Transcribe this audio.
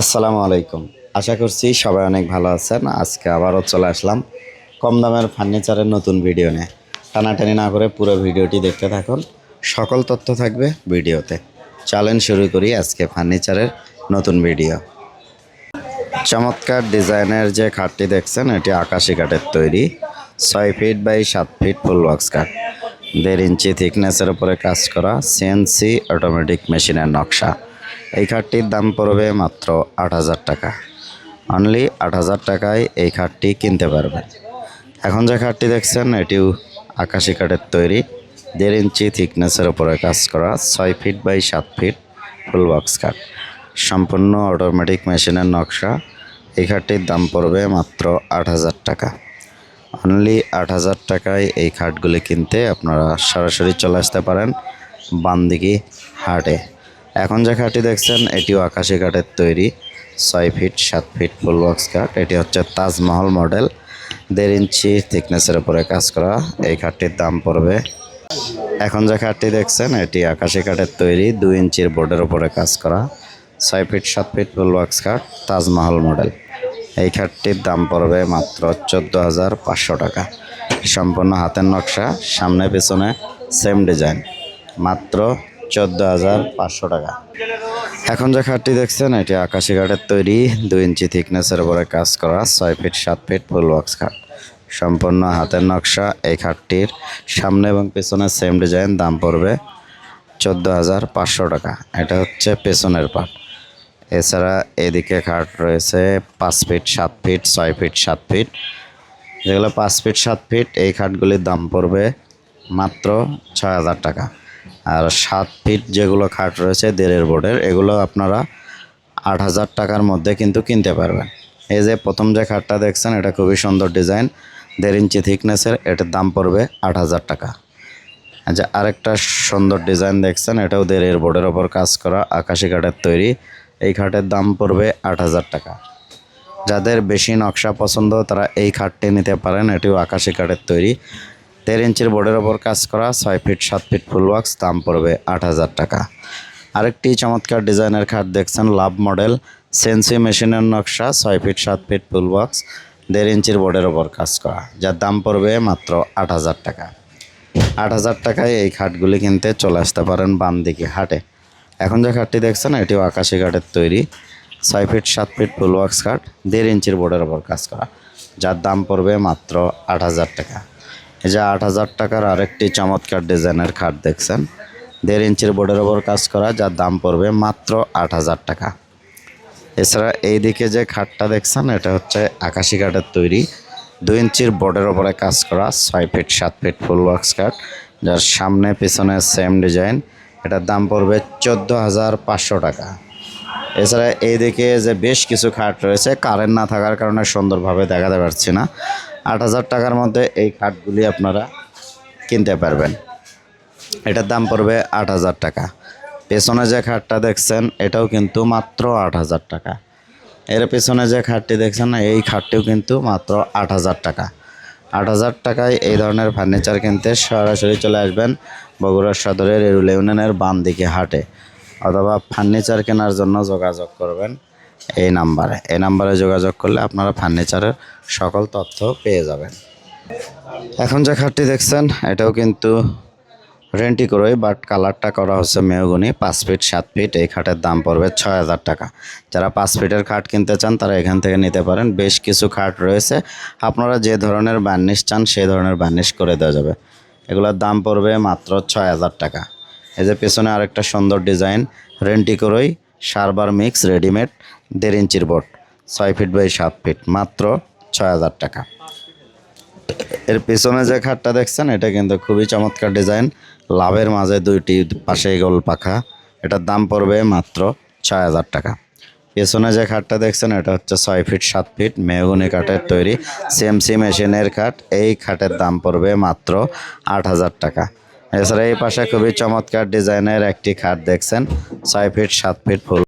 আসসালামু আলাইকুম। আশা করছি সবাই অনেক ভালো আছেন। আজকে আবারও চলে আসলাম কম দামের ফার্নিচারের নতুন ভিডিও নিয়ে। টানাটানি না করে পুরো ভিডিওটি দেখতে থাকুন। সকল তথ্য থাকবে ভিডিওতে। চ্যালেঞ্জ শুরু করি আজকে ফার্নিচারের নতুন ভিডিও। চমৎকার ডিজাইনের যে খাটটি দেখছেন, এটি আকাশি কাঠের তৈরি। ছয় ফিট বাই সাত ফিট ফুল বক্স কাঠ। দেড় ইঞ্চি থিকনেসের উপরে কাজ করা সিএনসি অটোমেটিক মেশিনের নকশা। এই খাটটির দাম পড়বে মাত্র আট হাজার টাকা। অনলি আট হাজার টাকায় এই খাটটি কিনতে পারবেন এখন যে খাটটি দেখছেন, এটিও আকাশি কাঠের তৈরি। দেড় ইঞ্চি থিকনেসের উপরে কাজ করা ছয় ফিট বাই সাত ফিট ফুল বক্স কাঠ সম্পূর্ণ অটোমেটিক মেশিনের নকশা। এই খাটটির দাম পড়বে মাত্র আট হাজার টাকা। অনলি আট হাজার টাকায় এই খাটগুলি কিনতে আপনারা সরাসরি চলে আসতে পারেন বান্দিকি হাটে। এখন যে খাটটি দেখছেন, এটিও আকাশি কাঠের তৈরি, ছয় ফিট সাত ফিট ফুল বক্স কাঠ এটি হচ্ছে তাজমহল মডেল দেড় ইঞ্চি থিকনেসের উপরে কাজ করা, এই খাটটির দাম পড়বে। এখন যে খাটটি দেখছেন, এটি আকাশি কাঠের তৈরি, দুই ইঞ্চির বোর্ডের উপরে কাজ করা, ছয় ফিট সাত ফিট ফুল বক্স কাঠ তাজমহল মডেল এই খাটটির দাম পড়বে মাত্র চোদ্দ হাজার পাঁচশো টাকা। সম্পূর্ণ হাতের নকশা সামনে পেছনে সেম ডিজাইন মাত্র চোদ্দ হাজার পাঁচশো টাকা। এখন যে খাটটি দেখছেন, এটি আকাশি কাঠের তৈরি, দুই ইঞ্চি থিকনেসের উপরে কাজ করা, ছয় ফিট, সাত ফিট ফুল বক্স খাট। সম্পূর্ণ হাতের নকশা, এই খাটটির সামনে এবং পেছনে সেম ডিজাইন দাম পড়বে চোদ্দ হাজার পাঁচশো টাকা। এটা হচ্ছে পেছনের পাট। এছাড়া এদিকে খাট রয়েছে পাঁচ ফিট, সাত ফিট, ছয় ফিট, সাত ফিট। যেগুলো পাঁচ ফিট, সাত ফিট, এই খাটগুলির দাম পড়বে মাত্র ছয় হাজার টাকা। আর সাত ফিট যেগুলো খাট রয়েছে দেড়ের বোর্ডের, এগুলো আপনারা আট হাজার টাকার মধ্যে কিন্তু কিনতে পারবেন। এই যে প্রথম যে খাটটা দেখছেন, এটা খুবই সুন্দর ডিজাইন। দেড় ইঞ্চি থিকনেসের, এটার দাম পড়বে আট হাজার টাকা। আচ্ছা আরেকটা সুন্দর ডিজাইন দেখছেন, এটাও দেড়ের বোর্ডের ওপর কাজ করা আকাশি কাঠের তৈরি। এই খাটের দাম পড়বে আট হাজার টাকা। যাদের বেশি নকশা পছন্দ, তারা এই খাটটি নিতে পারেন, এটিও আকাশি কাঠের তৈরি। দেড় ইঞ্চির বোর্ডের ওপর কাজ করা, ছয় ফিট, সাত ফিট ফুল বক্স, দাম পড়বে আট হাজার টাকা। আরেকটি চমৎকার ডিজাইনের খাট দেখছেন, লাভ মডেল, সেন্সি মেশিনের নকশা, ছয় ফিট, সাত ফিট ফুল বক্স, দেড় ইঞ্চির বোর্ডের ওপর কাজ করা, যার দাম পড়বে মাত্র আট হাজার টাকা। আট হাজার টাকায় এই খাটগুলি কিনতে চলে আসতে পারেন বাম দিকে হাটে। এখন যে খাটটি দেখছেন, এটিও আকাশি কাঠের তৈরি, ছয় ফিট, সাত ফিট ফুল বক্স খাট, দেড় ইঞ্চির বোর্ডের ওপর কাজ করা, যার দাম পড়বে মাত্র আট হাজার টাকা। যে আট হাজার টাকার আরেকটি চমৎকার ডিজাইনের খাট দেখছেন। দেড় ইঞ্চির বোর্ডের ওপর কাজ করা, যার দাম পড়বে মাত্র আট হাজার টাকা। এছাড়া এই দিকে যে খাটটা দেখছেন, এটা হচ্ছে আকাশি কাঠের তৈরি। দুই ইঞ্চির বোর্ডের ওপরে কাজ করা, ছয় ফিট, সাত ফিট ফুল বক্স কাঠ, যার সামনে পিছনে সেম ডিজাইন। এটার দাম পড়বে চোদ্দ হাজার পাঁচশো টাকা। এছাড়া এইদিকে যে বেশ কিছু খাট রয়েছে, কারেন্ট না থাকার কারণে সুন্দরভাবে দেখাতে পারছি না। আট হাজার টাকার মধ্যে এই খাটগুলি আপনারা কিনতে পারবেন। এটার দাম পড়বে আট হাজার টাকা। পেছনে যে খাটটা দেখছেন, এটাও কিন্তু মাত্র আট হাজার টাকা। এর পেছনে যে খাটটি দেখছেন এই খাটটিও কিন্তু মাত্র আট হাজার টাকা। আট হাজার টাকায় এই ধরনের ফার্নিচার কিনতে সরাসরি চলে আসবেন বগুড়া সদরের এরুল ইউনিয়নের বাম দিকে হাটে। অথবা ফার্নিচার কেনার জন্য যোগাযোগ করবেন। এই নাম্বারে। এই নাম্বারে যোগাযোগ করলে আপনারা ফার্নিচারের সকল তথ্য পেয়ে যাবেন। এখন যে খাটটি দেখছেন, এটাও কিন্তু রেন্টি করে বাট কালারটা করা হচ্ছে মেহগুনি, পাঁচ ফিট সাত ফিট এই খাটের দাম পড়বে ছয় হাজার টাকা। যারা পাঁচ ফিটের খাট কিনতে চান, তারা এখান থেকে নিতে পারেন। বেশ কিছু খাট রয়েছে, আপনারা যে ধরনের বার্নিশ চান, সেই ধরনের বার্নিশ করে দেওয়া যাবে। এগুলোর দাম পড়বে মাত্র ছয় হাজার টাকা। এই যে পেছনে আরেকটা সুন্দর ডিজাইন রেন্টি করই সারবার মিক্স রেডিমেড দেড় ইঞ্চির বোর্ড, ছয় ফিট বাই সাত ফিট, মাত্র ছয় হাজার টাকা। এর পিছনে যে খাটটা দেখছেন, এটা কিন্তু খুবই চমৎকার ডিজাইন। লাভের মাঝে দুইটি পাশে গোল পাখা, এটার দাম পড়বে মাত্র ছয় হাজার টাকা। পেছনে যে খাটটা দেখছেন, এটা হচ্ছে ছয় ফিট সাত ফিট মেহগুনি কাঠের তৈরি, সিএমসি মেশিনের খাট। এই খাটের দাম পড়বে মাত্র আট হাজার টাকা। এছাড়া এই পাশে খুবই চমৎকার ডিজাইনের একটি খাট দেখছেন ছয় ফিট সাত ফিট ফুল।